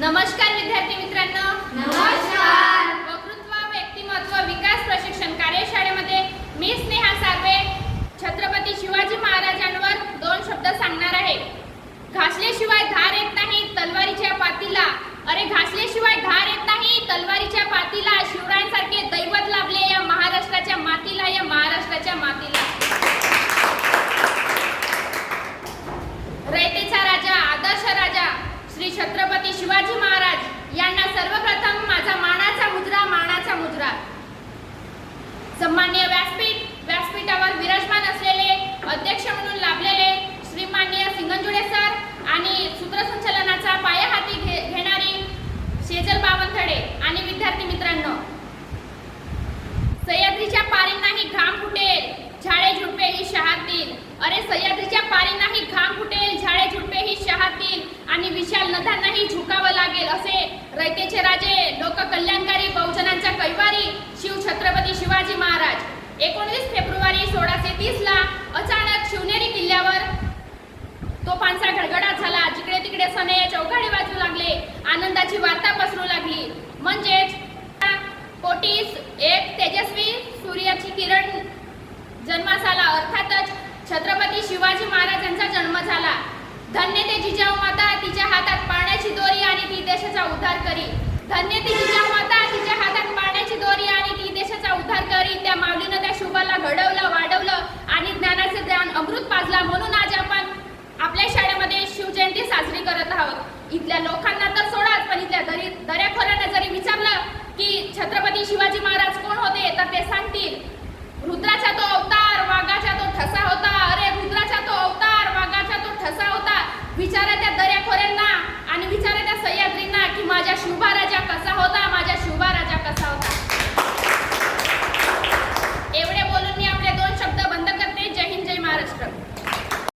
नमस्कार विद्यार्थी मित्रांनो. नमस्कार. वक्तृत्व व्यक्तिमत्व विकास प्रशिक्षण कार्यशाळेमध्ये मी स्नेहा सार्वे छत्रपती शिवाजी महाराजांवर दोन शब्द सांगणार आहे. घासल्याशिवाय धार येत नाही तलवारीच्या पातीला. अरे घासल्याशिवाय धार येत नाही तलवारीच्या पातीला शिवरायांसारखे दैवत लाभले या महाराष्ट्राच्या मातीला या महाराष्ट्राच्या मातीला रयतेचा राजा आदर्श राजा श्री छत्रपती शिवाजी महाराज यांना सर्वप्रथम माझा मानाचा मुद्रा मानाचा मुद्रा. सन्मान्य व्यासपीठ व्यासपीठावर विराजमान असलेले अध्यक्ष म्हणून लाभलेले श्रीमान्य सिंगंजुडे सर आणि सूत्रसंचलनाचा पाया हाती घे घेणारी शेजल बावनथडे आणि विद्यार्थी मित्रांनो. सह्याद्रीच्या पारींनाही घाम फुटेल झाडे झुडपे ही शहातील अरे सह्या पारींनाही घाम फुटेल झाडे झुडपे ही शहातील आणि विशाल नद्यांनाही झुकावं लागेल असे रयतेचे राजे लोककल्याणकारी बहुजनांच्या कैवारी शिव छत्रपती शिवाजी महाराज. एकोणवीस फेब्रुवारी सोळाशे तीस ला अचानक शिवनेरी किल्ल्यावर तोफांचा गडगडाट झाला. जिकडे तिकडे सने चौघाडे वाजू लागले. आनंदाची वार्ता पसरू लागली. म्हणजेच पोटीस एक तेजस्वी सूर्याची किरण जन्मास आला. अर्थातच छत्रपती शिवाजी महाराजांचा धन्य ते जिजाऊ माता तिच्या हातात पाण्याची दोरी आणि ती देशाचा उद्धार करी. धन्य ते जिजाऊ माता तिच्या हातात पाण्याची दोरी आणि ती देशाचा उद्धार करी. त्या माऊलीनं त्या शुभाला घडवलं वाढवलं आणि ज्ञानाचं ज्ञान अमृत पाजला. म्हणून आज आपण आपल्या शाळेमध्ये शिवजयंती साजरी करत आहोत. इथल्या लोकांना तर सोडाच पण इथल्या दरी दऱ्या